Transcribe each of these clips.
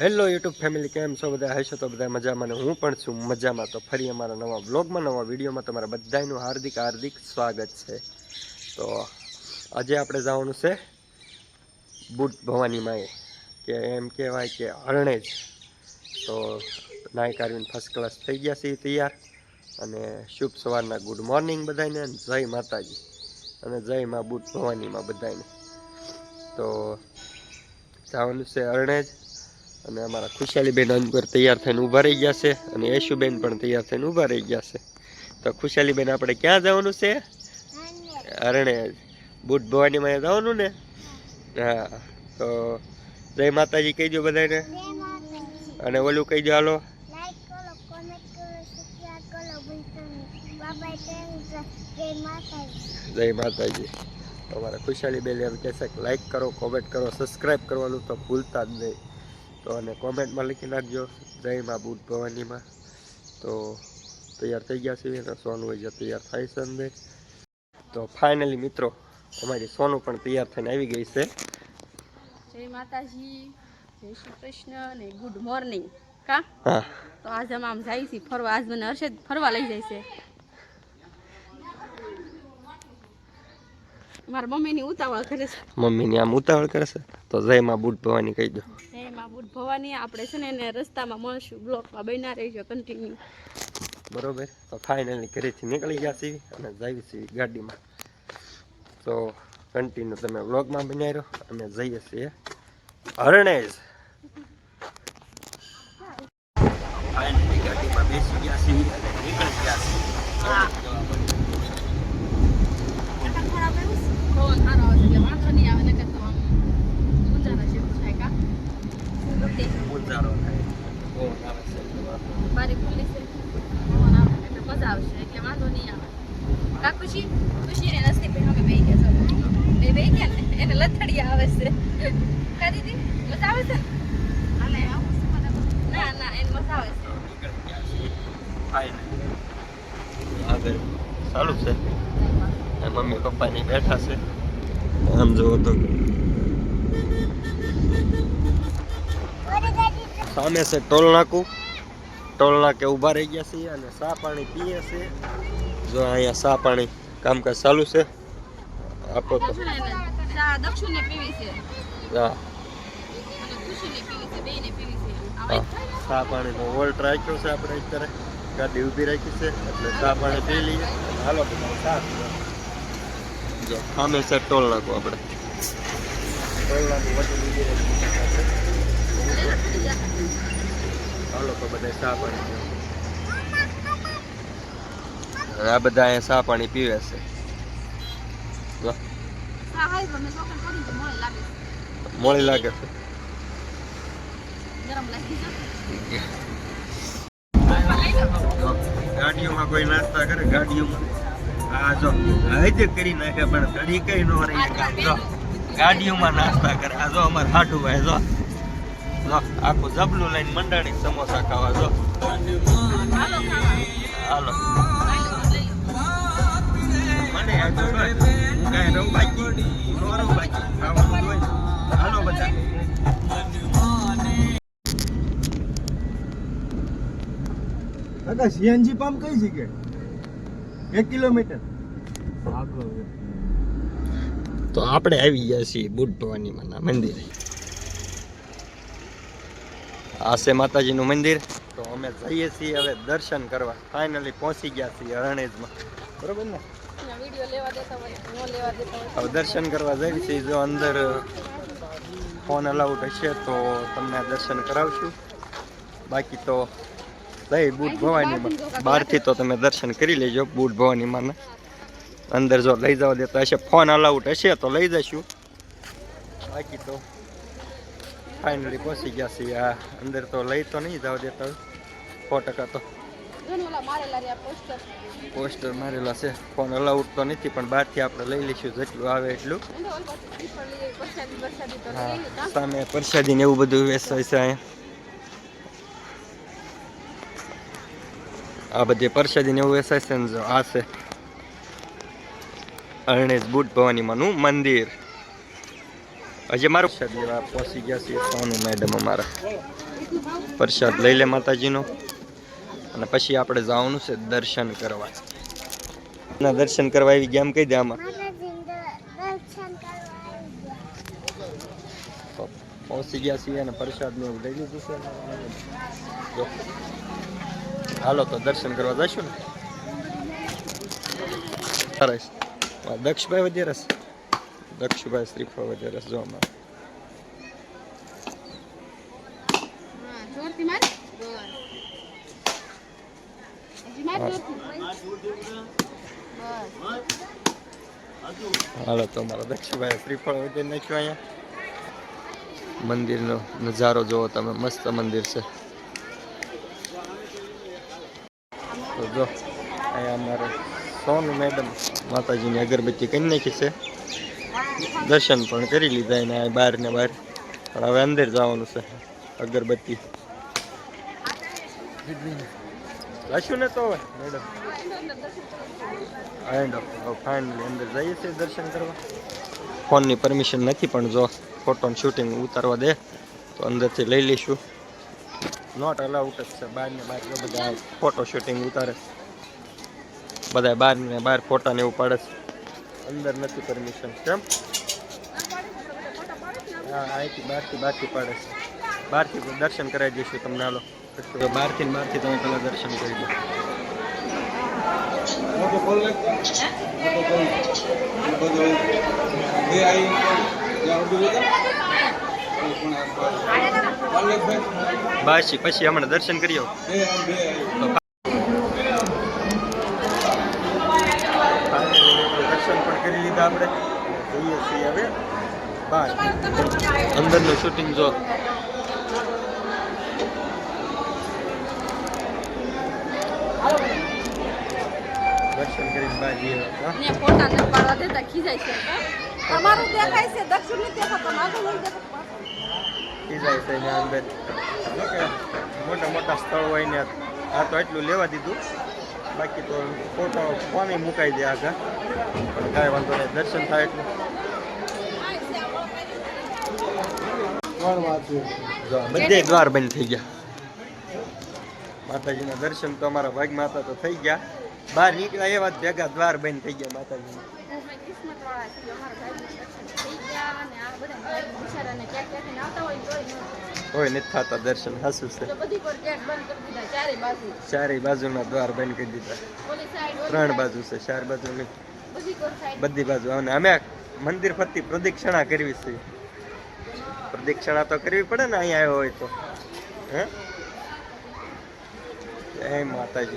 Hello YouTube family કેમ છો બધા? હશો તો બધા મજામાં ને હું પણ છું મજામાં. તો ફરી અમારા નવા બ્લોગમાં નવા વિડીયોમાં તમારા બધાનું હાર્દિક હાર્દિક સ્વાગત છે. તો આજે આપણે જવાનું છે બુટ ભવાની માએ, કે એમ કહેવાય કે હરણેજ તો નાયક આરવીને ફર્સ્ટ ક્લાસ થઈ ગયા છે તૈયાર. અને શુભ સવારના ગુડ મોર્નિંગ બધાને જય માતાજી. અને જય માં બુટ ભવાનીમાં બધાને તો જવાનું છે અરણેજ. અને અમારા ખુશાલીબેન અંગર તૈયાર થઈને ઊભા રહી ગયા છે અને યશુબેન પણ તૈયાર થઈને ઊભા રહી ગયા છે. તો ખુશાલીબેન, આપણે ક્યાં જવાનું છે? અરણે, બુટ ભવાનીમાં જવાનું ને? હા, તો જય માતાજી કહી દો બધાને અને ઓલું કહી દો હાલો. જય માતાજી. અમારા ખુશાલી બેન એમ કહેશે લાઈક કરો કોમેન્ટ કરો સબસ્ક્રાઈબ કરવાનું તો ભૂલતા જ નહીં. તો અને કોમેન્ટમાં લખી નાખજો. જય મા ભવાનીમાં. તો તૈયાર થઈ ગયા છીએ. અને સોનું હોય તૈયાર થાય છે અંદર. તો ફાઇનલી મિત્રો અમારી સોનું પણ તૈયાર થઈને આવી ગઈ છે. જય માતાજી જય શ્રી કૃષ્ણ અને ગુડ મોર્નિંગ કા? હા. તો આજે અમે આમ જાય છે ફરવા. આજ મને હર્ષદ ફરવા લઈ જાય છે. મારા મમ્મીની ઉતાવળ કરે છે. મમ્મીની આમ ઉતાવળ કરે છે? તો જય માં બુટ ભવાની કહી દો. જય ભવાની આપણે છે ને એને રસ્તામાં મળશું. બ્લોકમાં બન્યા રહીશું કન્ટિન્યુ બરોબર? તો ફાઇનલી ઘરેથી નીકળી ગયા છીએ અને જઈએ છીએ ગાડીમાં. તો કન્ટિન્યુ તમે બ્લોગમાં બનાવ્યો રહો. અમે જઈએ છીએ હરણેજ ફાઇનલી ગાડીમાં બેસી ગયા છીએ અને નીકળી ગયા છીએ પવન સારો આવશે એટલે વાંધો નહીં આવે નકર તો આમ ગુંજારા જેવું થાય કા ઉજારો થાય પવન આવે છે એટલે વાંધો નહીં. બારી ખુલ્લી છે પવન આવે એટલે મજા આવશે એટલે વાંધો નહીં આવે કા ખુશી ખુશી ને રસ્તે પે અમે બેહી ગયા છો? બે બેહી ગયા ને? એને લથડિયા આવે છે. કા દીદી મજા આવે છે ના ના એને મજા આવે છે. આગળ. ચાલુ છે. મમ્મી પપ્પાની બેઠા છે. આમ જોવો તો. સામે છે ટોલ નાકું. ટોલ નાકે ઊભા રહી ગયા છીએ અને સા પાણી પીએ છે જો અહીંયા સા પાણી કામકાજ ચાલુ છે. આપો તો. ચા પાણીનો વોલ્ટ રાખ્યો છે આપણે અત્યારે. ગાડી ઊભી રાખી છે એટલે ચા પાણી પી લઈએ. હાલો ચા જો સામે છે ટોલ નાખો આપણે. ટોલ નાખો હાલો તો બધા ચા પાણી. અને આ બધા અહીંયા સા પાણી પીવે છે. મોડી લાગે છે. ગાડીઓમાં કોઈ નાસ્તા કરે? ગાડીઓમાં? આ જો. હજ કરી નાખે પણ ઘડી કઈ નો રહી. જો. ગાડીઓમાં નાસ્તા કરે. આ જો અમાર હાટુ ભાઈ જો આખું જબલું લઈને મંડાણી સમોસા ખાવા જો. હાલો. કાકા સીએનજી પંપ કઈ જગ્યાએ? એક કિલોમીટર. તો આપણે આવી ગયા છીએ બુટ ભવાની માના મંદિરે. આ છે માતાજીનું મંદિર. તો અમે જઈએ છીએ હવે દર્શન કરવા. ફાઇનલી પહોંચી ગયા છીએ અરણેજમાં બરોબર ને? અહીંયા વીડિયો લેવા દેતા હોય ન લેવા દેતા હોય. હવે દર્શન કરવા જઈએ છીએ. જો અંદર ફોન અલાઉડ હશે તો તમને દર્શન કરાવશું. બાકી તો લઈ બુટ ભવાનીમાં. બહારથી તો તમે દર્શન કરી લેજો બુટ ભવાનીમાં અંદર જો લઈ જવા દેતા હશે ફોન અલાઉટ હશે તો લઈ જઈશું બાકી તો ફાઇનલી પહોંચી ગયા છીએ. આ અંદર તો લઈ તો નહીં જવા દેતા સો ટકા તો. પોસ્ટર મારેલા છે. ફોન અલાઉડ તો નથી, પણ બહારથી આપણે લઈ લઈશું જેટલું આવે એટલું. હા, સામે પ્રસાદી ને એવું બધું વેચાય છે અહીંયા. આ બધી પરસાદીને એવું જો આ છે અરણેશ બુટ ભવાનીમાંનું મંદિર. હજી મારું પ્રસાદ લેવા પહોંચી ગયા છીએ સોનું મેડમ અમારા. પ્રસાદ લઈ લે માતાજીનો. અને પછી આપણે જવાનું છે દર્શન કરવા. ના, દર્શન કરવા આવી ગયા એમ કહી દે આમાં. પહોંચી ગયા છીએ અને પ્રસાદ ને એવું લઈ લીધું છે. હાલો તો દર્શન કરવા જશું ને? સરસ. દક્ષભાઈ વધ્યા રસ દક્ષભાઈ શ્રીફળ વધ્યા રસ જો અમારે. હાલો તો દક્ષભાઈ શ્રીફળ વધી નાખ્યું અહીંયા. મંદિરનો નજારો જોવો તમે મસ્ત મંદિર છે. તો જો, અહીંયા અમારે સોનુ મેડમ માતાજીની અગરબત્તી કરી નાખી છે. દર્શન પણ કરી લીધા એને બહાર ને બહાર પણ હવે અંદર જવાનું છે, અગરબત્તી. જશું ને તો હવે, મેડમ? એન્ડ ફાઇનલી અંદર જઈએ છીએ દર્શન કરવા. ફોનની પરમિશન નથી, પણ જો ફોટો શૂટિંગ ઉતારવા દે, તો અંદરથી લઈ લઈશું. નોટ અલાઉટ જ છે બહાર ને બહાર બધા ફોટો શૂટિંગ ઉતારે બધા બહાર ને બહાર ફોટા ને એવું પાડે છે. અંદર નથી પરમિશન કેમ? હા અહીંથી બહારથી બહારથી પાડે છે. બહારથી દર્શન કરાવી દઈશું તમને હાલો. બહારથી ને બહારથી તમે પેલા દર્શન કરી દો મોટો બાસી પછી હમણાં દર્શન કરી આવો બે આઈ બે આઈ દર્શન પણ કરી લીધા આપણે જઈએ છીએ હવે બહાર અંદરનું શૂટિંગ જો દર્શન કરીને બહાર જઈએ ફોટા ન પાડવા દેતા ખીજાય છે તમારું દેખાય છે દક્ષિણ દેખાતો માથું લઈ જતો છે અંદર. જો કે મોટા મોટા સ્થળ હોય ને આ તો એટલું લેવા દીધું. બાકી તો ફોટો પાણી મુકાઈ દે આગળ? પણ કાંઈ વાંધો નહીં દર્શન થાય એટલું. કોણ વાત બધે દ્વાર બંધ થઈ ગયા. માતાજીના દર્શન તો અમારા ભાગ માતા તો થઈ ગયા. બહાર નીકળ્યા એવા જ ભેગા દ્વાર બંધ થઈ ગયા માતાજીના. હોય નથી થતા દર્શન, હાસું છે. ચારે બાજુના દ્વાર બંધ કરી દીધા. ત્રણ બાજુ છે, ચાર બાજુ નહીં. બધી બાજુ અને અમે મંદિર ફરતી પ્રદક્ષિણા કરવી છે. પ્રદક્ષિણા તો કરવી પડે ને અહીંયા આવ્યો હોય તો. હે? જય માતાજી.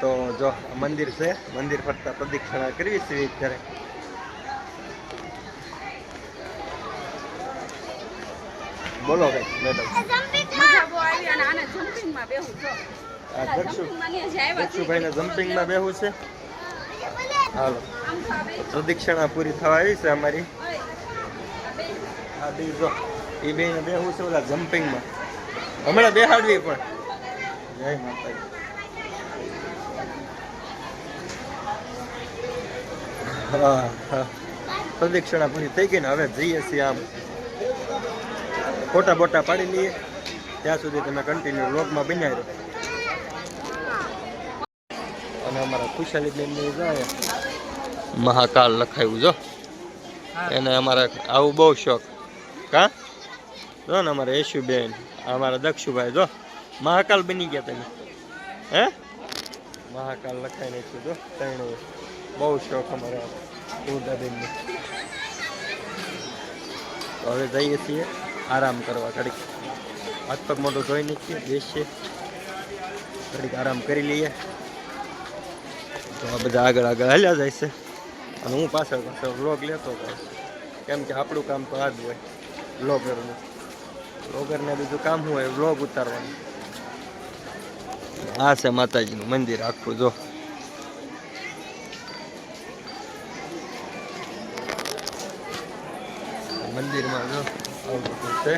તો જો મંદિર છે, મંદિર ફરતા પ્રદક્ષિણા કરવી છે અત્યારે. બોલો ભાઈ મેડમ. આવી જમ્પિંગમાં બેહું છો. હાલો. પ્રદક્ષિણા પૂરી થવા આવી છે અમારી. ઓય, આ બે આ બે જો એ બે બેહું છે ઓલા જમ્પિંગમાં. હમણાં બેહાડવી પણ. જય માતાજી. હા હા. પ્રદક્ષિણા પૂરી થઈ ગઈ ને હવે જઈએ છીએ આમ. ફોટા બોટા પાડી લઈએ. ત્યાં સુધી તમે કન્ટિન્યુ બ્લોગમાં બનાવી દો અને અમારા ખુશાલી બેન જાય. મહાકાલ લખાયું જો. એને અમારા આવું બહુ શોખ. કા? જો ને અમારા યશુબેન અમારા દક્ષુભાઈ જો. મહાકાલ બની ગયા તમે. હે? મહાકાલ લખાઈ નાખ્યું જો ત્રણ બહુ શોખ અમારા ઉદાબેનને હવે જઈએ છીએ. આરામ કરવા. ઘડીક હાથ પગ મોઢું ધોઈ નાખીએ બેસીએ. ઘડીક આરામ કરી લઈએ. તો આ બધા આગળ આગળ હાલ્યા જાય છે. અને હું પાછળ પાછળ વ્લોગ લેતો જાય કેમ કે આપણું કામ તો આ જ હોય વ્લોગરનું વ્લોગરને બીજું કામ હોય? વ્લોગ ઉતારવાનું. આ છે માતાજીનું મંદિર આખું, જો. મંદિરમાં, જો. બધું છે.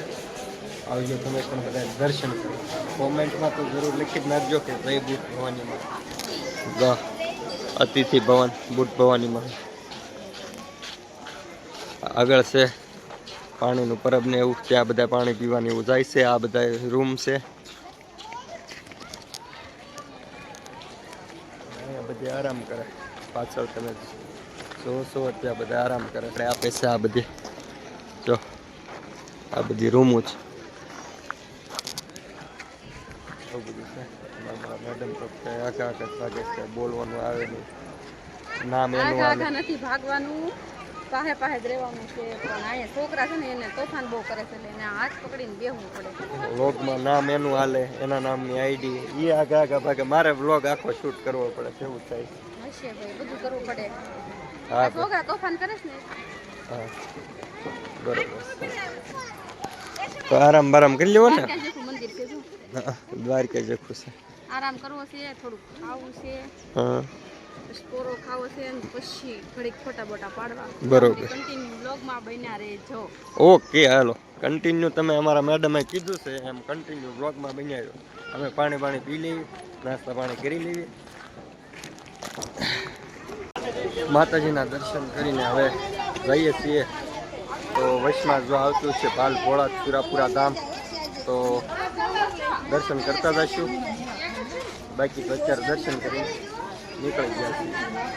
આવજો તમે પણ બધા દર્શન કરો. કોમેન્ટમાં તો જરૂર લખી જ નાખજો કે જય બુટ ભવાનીમાં. અતિથિ ભવન બુટ ભવાનીમાં. આગળ છે પાણીનું પરબ ને એવું, ત્યાં બધા પાણી પીવાની એવું જાય છે. આ બધા રૂમ છે. બધી આરામ કરે. પાછળ તમે જોશો ત્યાં બધા આરામ કરે. એટલે આપે છે આ બધી. આ બધી રૂમો છે. બધું છે મેડમ તો છે બોલવાનું આવે નહીં નામ એનું આઘા નથી ભાગવાનું. પાહે પાહે જ રહેવાનું છે પણ અહીંયા છોકરા છે ને એને તોફાન બહુ કરે છે એટલે એને હાથ પકડીને બેહવું પડે. વ્લોગમાં નામ એનું હાલે એના નામની આઈડી એ આગા આગા ભાગે મારે વ્લોગ આખો શૂટ કરવો પડે એવું થાય. હશે ભાઈ બધું કરવું પડે. હા છોકરા તોફાન કરે છે ને? હા. બરોબર. છે. તો આરામ બારામ કરી લેવો ને? દ્વારકા જખું છે આરામ કરવો છે થોડુંક ખાવું છે. હા. કોરો ખાવો છે અને પછી ઘડીક ફોટા બોટા પાડવા. બરોબર. કન્ટિન્યુ બ્લોગમાં બન્યા રહેજો. ઓકે હાલો. કન્ટિન્યુ તમે અમારા મેડમે કીધું છે એમ કન્ટિન્યુ બ્લોગમાં બનાવ્યો અમે પાણી પાણી પી લેવી નાસ્તા પાણી કરી લેવી માતાજીના દર્શન કરીને હવે જઈએ છીએ. તો વચમાં જો આવતું છે ભાલ ભોળા પૂરાપુરા ધામ તો દર્શન કરતા જશું બાકી અત્યારે દર્શન કરી નીકળી ગયા